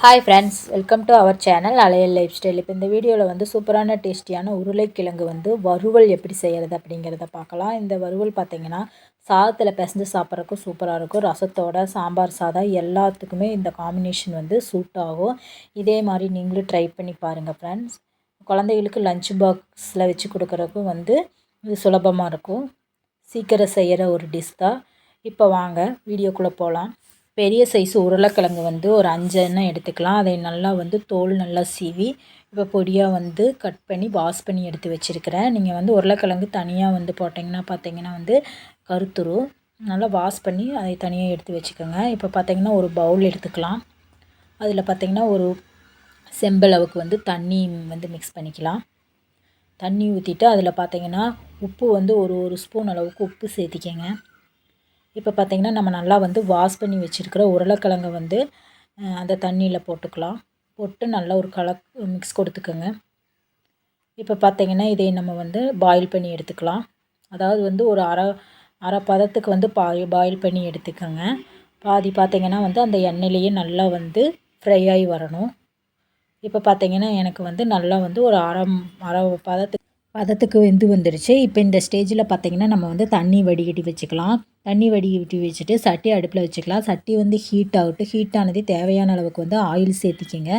Hi friends welcome to our channel அலையல் lifestyle இப்போ இந்த வீடியோவில் வந்து சூப்பரான டேஸ்டியான உருளைக்கிழங்கு வந்து வறுவல் எப்படி செய்கிறது அப்படிங்கிறத பார்க்கலாம். இந்த வறுவல் பார்த்தீங்கன்னா சாதத்தில் பிசைஞ்சு சாப்பிட்றதுக்கும் சூப்பராக இருக்கும். ரசத்தோட சாம்பார் சாதம் எல்லாத்துக்குமே இந்த காம்பினேஷன் வந்து சூட் ஆகும். இதே மாதிரி நீங்களும் ட்ரை பண்ணி பாருங்கள் ஃப்ரெண்ட்ஸ் குழந்தைகளுக்கு லஞ்ச் பாக்ஸில் வச்சு கொடுக்குறதுக்கும் வந்து இது சுலபமாக இருக்கும். சீக்கிரம் செய்கிற ஒரு டிஷ் தான். இப்போ வாங்க வீடியோக்குள்ளே போகலாம் பெரிய சைஸ் உருளைக்கிழங்கு வந்து ஒரு அஞ்சு எடுத்துக்கலாம். அதை நல்லா வந்து தோல் நல்லா சீவி இப்போ பொடியாக வந்து கட் பண்ணி வாஷ் பண்ணி எடுத்து வச்சுருக்கிறேன். நீங்கள் வந்து உருளைக்கிழங்கு தனியாக வந்து போட்டிங்கன்னா பார்த்தீங்கன்னா வந்து கருத்துரும். நல்லா வாஷ் பண்ணி அதை தனியாக எடுத்து வச்சுக்கோங்க. இப்போ பார்த்தீங்கன்னா ஒரு பவுல் எடுத்துக்கலாம். அதில் பார்த்திங்கன்னா ஒரு செம்பளவுக்கு வந்து தண்ணி வந்து மிக்ஸ் பண்ணிக்கலாம். தண்ணி ஊற்றிட்டு அதில் பார்த்திங்கன்னா உப்பு வந்து ஒரு ஒரு ஸ்பூன் அளவுக்கு உப்பு சேர்த்திக்கங்க. இப்போ பார்த்திங்கன்னா நம்ம நல்லா வந்து வாஷ் பண்ணி வச்சுருக்கிற உருளைக்கிழங்கை வந்து அந்த தண்ணியில் போட்டுக்கலாம். போட்டு நல்லா ஒரு கலக் மிக்ஸ் கொடுத்துக்கோங்க. இப்போ பார்த்திங்கன்னா இதை நம்ம வந்து பாயில் பண்ணி எடுத்துக்கலாம். அதாவது வந்து ஒரு அரை அரை பதத்துக்கு வந்து பாய் பாயில் பண்ணி எடுத்துக்கோங்க. பாதி பார்த்திங்கன்னா வந்து அந்த எண்ணெயிலேயே நல்லா வந்து ஃப்ரை ஆகி வரணும். இப்போ பார்த்திங்கன்னா எனக்கு வந்து நல்லா வந்து ஒரு அரை அரை பதத்துக்கு பதத்துக்கு வெந்து வந்துடுச்சு இப்போ இந்த ஸ்டேஜில் பார்த்திங்கன்னா நம்ம வந்து தண்ணி வடிகட்டி வச்சுக்கலாம். தண்ணி வடிகட்டி வச்சுட்டு சட்டி அடுப்பில் வச்சுக்கலாம். சட்டி வந்து ஹீட் ஆகட்டும் ஹீட் ஆனதே தேவையான அளவுக்கு வந்து ஆயில் சேர்த்திக்கிங்க.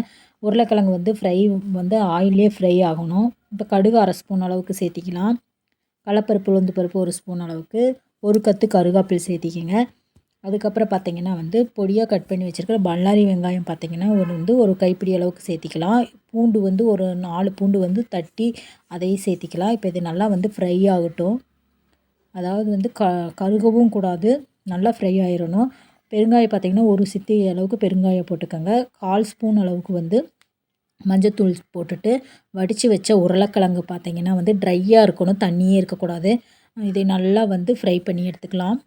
உருளைக்கிழங்கு வந்து ஃப்ரை வந்து ஆயிலே ஃப்ரை ஆகணும். இப்போ கடுகு அரை ஸ்பூன் அளவுக்கு சேர்த்திக்கலாம். கடலப்பருப்பு உளுந்து பருப்பு ஒரு ஸ்பூன் அளவுக்கு. ஒரு கத்து கருகாப்பில் சேர்த்திக்கிங்க. அதுக்கப்புறம் பார்த்திங்கன்னா வந்து பொடியாக கட் பண்ணி வச்சுருக்கிற பல்லாரி வெங்காயம் பார்த்திங்கன்னா ஒரு வந்து ஒரு கைப்பிடி அளவுக்கு சேர்த்திக்கலாம். பூண்டு வந்து ஒரு நாலு பூண்டு வந்து தட்டி அதையும் சேர்த்திக்கலாம். இப்போ இது நல்லா வந்து ஃப்ரை ஆகட்டும். அதாவது வந்து க கருகவும் கூடாது நல்லா ஃப்ரை ஆயிடணும் பெருங்காயம் பார்த்திங்கன்னா ஒரு சித்தி அளவுக்கு பெருங்காயம் போட்டுக்கோங்க. கால் ஸ்பூன் அளவுக்கு வந்து மஞ்சத்தூள் போட்டுட்டு வடித்து வச்ச உருளைக்கிழங்கு பார்த்திங்கன்னா வந்து ட்ரையாக இருக்கணும் தண்ணியே இருக்கக்கூடாது. இதை நல்லா வந்து ஃப்ரை பண்ணி எடுத்துக்கலாம்.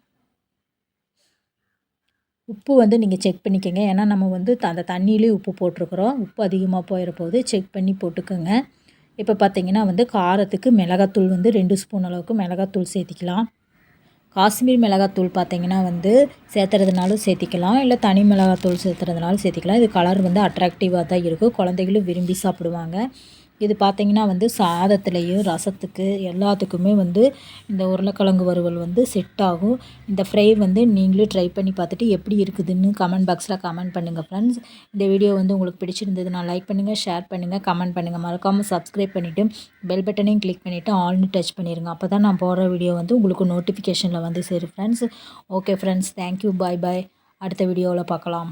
உப்பு வந்து நீங்கள் செக் பண்ணிக்கோங்க. ஏன்னா நம்ம வந்து அந்த தண்ணியிலே உப்பு போட்டிருக்குறோம். உப்பு அதிகமாக போயிட போது செக் பண்ணி போட்டுக்கோங்க. இப்போ பார்த்திங்கன்னா வந்து காரத்துக்கு மிளகாத்தூள் வந்து ரெண்டு ஸ்பூன் அளவுக்கு மிளகாத்தூள் சேர்த்திக்கலாம். காஷ்மீர் மிளகாத்தூள் பார்த்திங்கன்னா வந்து சேர்த்துறதுனாலும் சேர்த்திக்கலாம். இல்லை தனி மிளகாத்தூள் சேர்த்துறதுனாலும் சேர்த்திக்கலாம். இது கலர் வந்து அட்ராக்டிவாக தான் இருக்கும் குழந்தைகளும் விரும்பி சாப்பிடுவாங்க. இது பார்த்திங்கன்னா வந்து சாதத்துலேயும் ரசத்துக்கு எல்லாத்துக்குமே வந்து இந்த உருளைக்கிழங்கு வறுவல் வந்து செட் ஆகும். இந்த ஃப்ரை வந்து நீங்களும் ட்ரை பண்ணி பார்த்துட்டு எப்படி இருக்குதுன்னு கமெண்ட் பாக்ஸில் கமெண்ட் பண்ணுங்கள் ஃப்ரெண்ட்ஸ் இந்த வீடியோ வந்து உங்களுக்கு பிடிச்சிருந்தது நான் லைக் பண்ணுங்கள் ஷேர் பண்ணுங்கள் கமெண்ட் பண்ணுங்கள் மறக்காமல் சப்ஸ்கிரைப் பண்ணிவிட்டு பெல் பட்டனையும் கிளிக் பண்ணிவிட்டு ஆல்னு டச் பண்ணிடுங்க அப்போ தான் நான் போடுற வீடியோ வந்து உங்களுக்கு நோட்டிஃபிகேஷனில் வந்து சரி friends okay friends thank you bye bye அடுத்த வீடியோவில் பார்க்கலாம்.